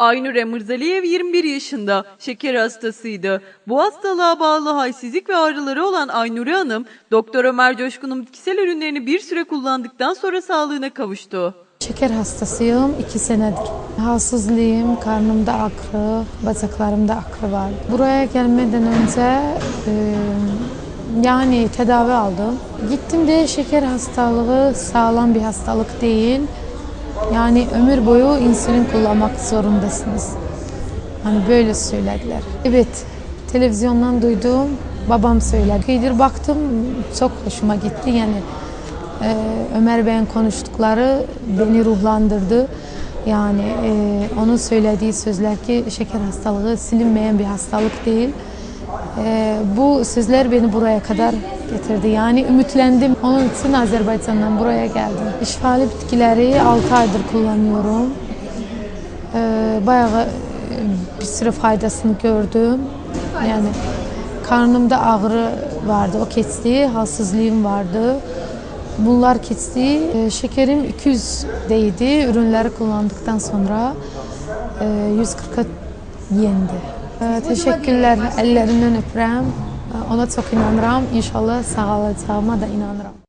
Aynur Emirzaliyev 21 yaşında, şeker hastasıydı. Bu hastalığa bağlı halsizlik ve ağrıları olan Aynure Hanım, Doktor Ömer Coşkun'un bitkisel ürünlerini bir süre kullandıktan sonra sağlığına kavuştu. Şeker hastasıyım iki senedir. Halsizliğim, karnımda ağrı, bacaklarımda ağrı var. Buraya gelmeden önce e, yani tedavi aldım. Gittim de şeker hastalığı sağlam bir hastalık değil. Yani ömür boyu insülin kullanmak zorundasınız. Hani böyle söylediler. Evet, televizyondan duydum. Babam söyledi. Kıydır baktım çok hoşuma gitti. Yani e, Ömer Bey'in konuştukları beni ruhlandırdı. Yani e, onun söylediği sözler ki şeker hastalığı silinmeyen bir hastalık değil. E, bu sözler beni buraya kadar getirdi. Yani ümitlendim. Onun için Azerbaycan'dan buraya geldim. İşfali bitkileri 6 aydır kullanıyorum. E, bayağı e, bir sürü faydasını gördüm. Yani karnımda ağrı vardı, o keçti, halsizliğim vardı. Bunlar keçti. E, şekerim 200'deydi. Ürünleri kullandıktan sonra e, 140'a yendi. Təşəkkürlər, əllərindən öpürəm. Ona çox inanıram. İnşallah sağalacağıma da inanıram.